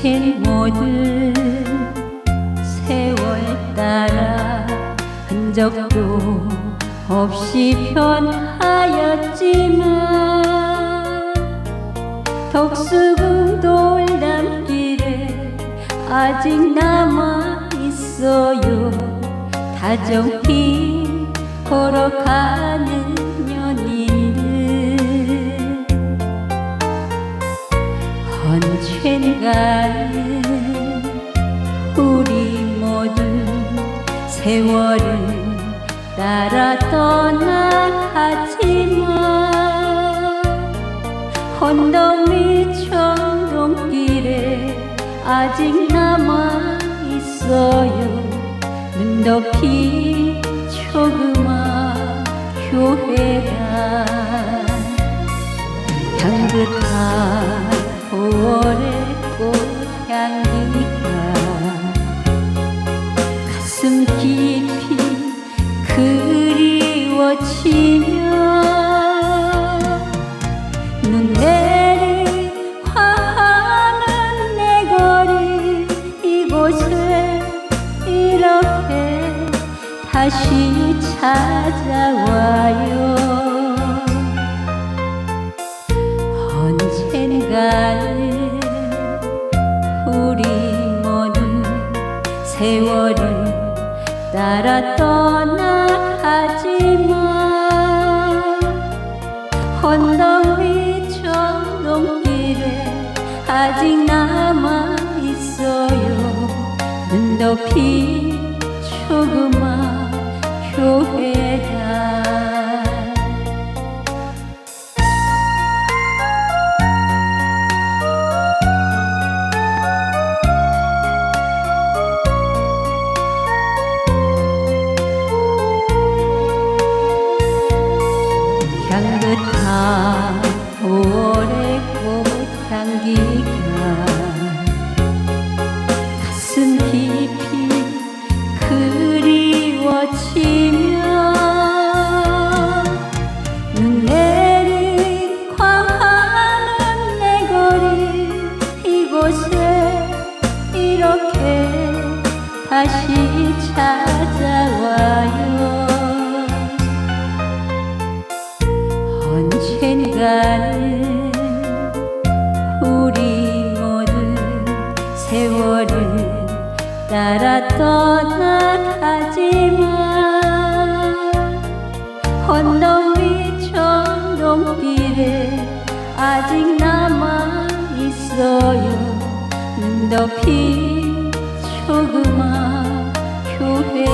거친 모든 세월 따라 흔적도 없이 변하였지만 덕수궁 돌담길에 아직 남아 있어요. 다정히 걸어가는 언젠가는 우리 모두 세월을 따라 떠나가지만 위 청동길에 아직 남아 있어요. 눈 덮인 조그만 교회가 향긋 가슴 깊이 그리워지며 눈 내린 화하는 내 거리 이곳에 이렇게 다시 찾아와요. 언젠가는 우리 모두 세월을 따라 떠나가지만 언덕 위 청동길에 아직 남아 있어요. 눈 덮인 조그 5월의 꽃향기가 가슴 깊이 그리워지며 눈 내린 광하는 내 거리 이곳에 이렇게 다시 찾아 언젠가는 우리 모두 세월을 따라 떠나가지만 언덕 위 청동길에 아직 남아 있어요. 눈 덮인 조그만 교회